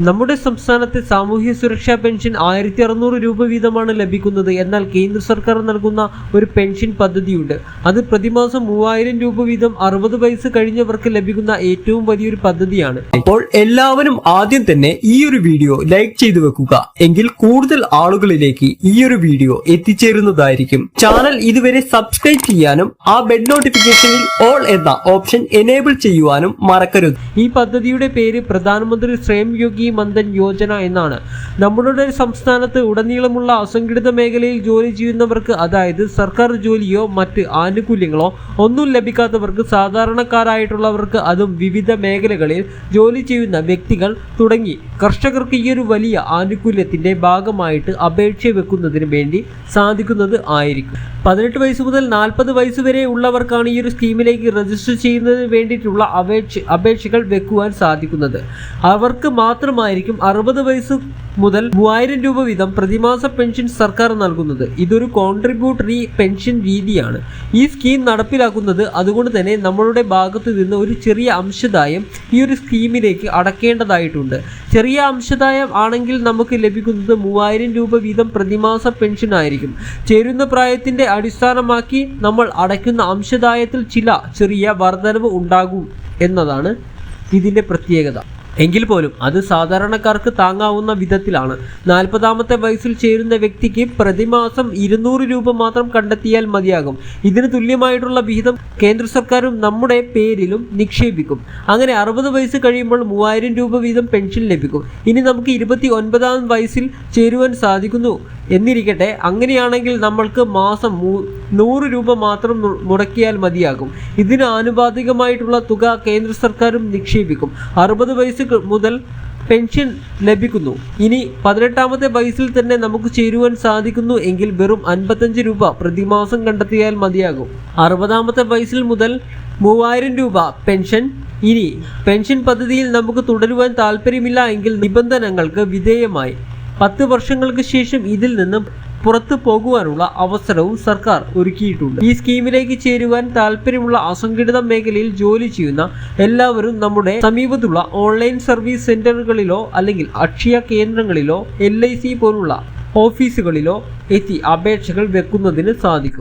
നമ്മുടെ സംസ്ഥാനത്തെ സാമൂഹ്യ സുരക്ഷാ പെൻഷൻ ആയിരത്തി അറുന്നൂറ് രൂപ വീതമാണ് ലഭിക്കുന്നത്. എന്നാൽ കേന്ദ്ര സർക്കാർ നൽകുന്ന ഒരു പെൻഷൻ പദ്ധതിയുണ്ട്. അത് പ്രതിമാസം മൂവായിരം രൂപ വീതം അറുപത് വയസ്സ് കഴിഞ്ഞവർക്ക് ലഭിക്കുന്ന ഏറ്റവും വലിയൊരു പദ്ധതിയാണ്. അപ്പോൾ എല്ലാവരും ആദ്യം തന്നെ ഈ ഒരു വീഡിയോ ലൈക്ക് ചെയ്തു വെക്കുക. എങ്കിൽ കൂടുതൽ ആളുകളിലേക്ക് ഈ ഒരു വീഡിയോ എത്തിച്ചേരുന്നതായിരിക്കും. ചാനൽ ഇതുവരെ സബ്സ്ക്രൈബ് ചെയ്യാനും ആ ബെൽ നോട്ടിഫിക്കേഷനിൽ ഓൾ എന്ന ഓപ്ഷൻ എനേബിൾ ചെയ്യുവാനും മറക്കരുത്. ഈ പദ്ധതിയുടെ പേര് പ്രധാനമന്ത്രി ശ്രേം യോഗി മന്ദൻ യോജന എന്നാണ്. നമ്മളുടെ സംസ്ഥാനത്ത് ഉടനീളമുള്ള അസംഘടിത മേഖലയിൽ ജോലി ചെയ്യുന്നവർക്ക് അതായത് സർക്കാർ ജോലിയോ മറ്റ് ആനുകൂല്യങ്ങളോ ഒന്നും ലഭിക്കാത്തവർക്ക് സാധാരണക്കാരായിട്ടുള്ളവർക്ക് അതും വിവിധ മേഖലകളിൽ ജോലി ചെയ്യുന്ന വ്യക്തികൾ തുടങ്ങി. കർഷകർക്ക് ഈ ഒരു വലിയ ആനുകൂല്യത്തിന്റെ ഭാഗമായിട്ട് അപേക്ഷ വെക്കുന്നതിന് വേണ്ടി സാധിക്കുന്നത് ആയിരിക്കും. പതിനെട്ട് വയസ്സ് മുതൽ നാൽപ്പത് വയസ്സ് വരെ ഉള്ളവർക്കാണ് ഈ ഒരു സ്കീമിലേക്ക് രജിസ്റ്റർ ചെയ്യുന്നതിന് വേണ്ടിയിട്ടുള്ള അപേക്ഷ അപേക്ഷകൾ വെക്കുവാൻ സാധിക്കുന്നത്. അവർക്ക് മാത്രമായിരിക്കും അറുപത് വയസ്സ് മുതൽ മൂവായിരം രൂപ വീതം പ്രതിമാസ പെൻഷൻ സർക്കാർ നൽകുന്നത്. ഇതൊരു കോൺട്രിബ്യൂട്ടറി പെൻഷൻ രീതിയാണ്. ഈ സ്കീം നടപ്പിലാക്കുന്നത് അതുകൊണ്ട് തന്നെ നമ്മളുടെ ഭാഗത്ത് നിന്ന് ഒരു ചെറിയ അംശദായം ഈ ഒരു സ്കീമിലേക്ക് അടക്കേണ്ടതായിട്ടുണ്ട്. ചെറിയ അംശദായം ആണെങ്കിൽ നമുക്ക് ലഭിക്കുന്നത് മൂവായിരം രൂപ വീതം പ്രതിമാസ പെൻഷൻ ആയിരിക്കും. ചേരുന്ന പ്രായത്തിന്റെ അടിസ്ഥാനമാക്കി നമ്മൾ അടയ്ക്കുന്ന അംശദായത്തിൽ ചില ചെറിയ വർധനവ് ഉണ്ടാകും എന്നതാണ് ഇതിന്റെ പ്രത്യേകത. എങ്കിൽ പോലും അത് സാധാരണക്കാർക്ക് താങ്ങാവുന്ന വിധത്തിലാണ്. നാൽപ്പതാമത്തെ വയസ്സിൽ ചേരുന്ന വ്യക്തിക്ക് പ്രതിമാസം ഇരുന്നൂറ് രൂപ മാത്രം കണ്ടെത്തിയാൽ മതിയാകും. ഇതിന് തുല്യമായിട്ടുള്ള വിഹിതം കേന്ദ്ര സർക്കാരും നമ്മുടെ പേരിലും നിക്ഷേപിക്കും. അങ്ങനെ അറുപത് വയസ്സ് കഴിയുമ്പോൾ മൂവായിരം രൂപ വീതം പെൻഷൻ ലഭിക്കും. ഇനി നമുക്ക് ഇരുപത്തി ഒൻപതാം വയസ്സിൽ ചേരുവാൻ സാധിക്കുന്നു. എന്നിരിക്കട്ടെ അങ്ങനെയാണെങ്കിൽ നമ്മൾക്ക് മാസം നൂറ് രൂപ മാത്രം മുടക്കിയാൽ മതിയാകും. ഇതിന് ആനുപാതികമായിട്ടുള്ള തുക കേന്ദ്ര സർക്കാരും നിക്ഷേപിക്കും. അറുപത് വയസ്സ് മുതൽ പെൻഷൻ ലഭിക്കുന്നു. ഇനി പതിനെട്ടാമത്തെ വയസ്സിൽ തന്നെ നമുക്ക് ചേരുവാൻ സാധിക്കുന്നു എങ്കിൽ വെറും അൻപത്തഞ്ച് രൂപ പ്രതിമാസം കണ്ടെത്തിയാൽ മതിയാകും. അറുപതാമത്തെ വയസ്സിൽ മുതൽ മൂവായിരം രൂപ പെൻഷൻ. ഇനി പെൻഷൻ പദ്ധതിയിൽ നമുക്ക് തുടരുവാൻ താല്പര്യമില്ല എങ്കിൽ നിബന്ധനകൾക്ക് വിധേയമായി. പത്ത് വർഷങ്ങൾക്ക് ശേഷം ഇതിൽ നിന്നും പുറത്തു പോകുവാനുള്ള അവസരവും സർക്കാർ ഒരുക്കിയിട്ടുണ്ട്. ഈ സ്കീമിലേക്ക് ചേരുവാൻ താല്പര്യമുള്ള അസംഘടിത മേഖലയിൽ ജോലി ചെയ്യുന്ന എല്ലാവരും നമ്മുടെ സമീപത്തുള്ള ഓൺലൈൻ സർവീസ് സെന്ററുകളിലോ അല്ലെങ്കിൽ അക്ഷയ കേന്ദ്രങ്ങളിലോ എൽ പോലുള്ള ഓഫീസുകളിലോ എത്തി അപേക്ഷകൾ വെക്കുന്നതിന് സാധിക്കും.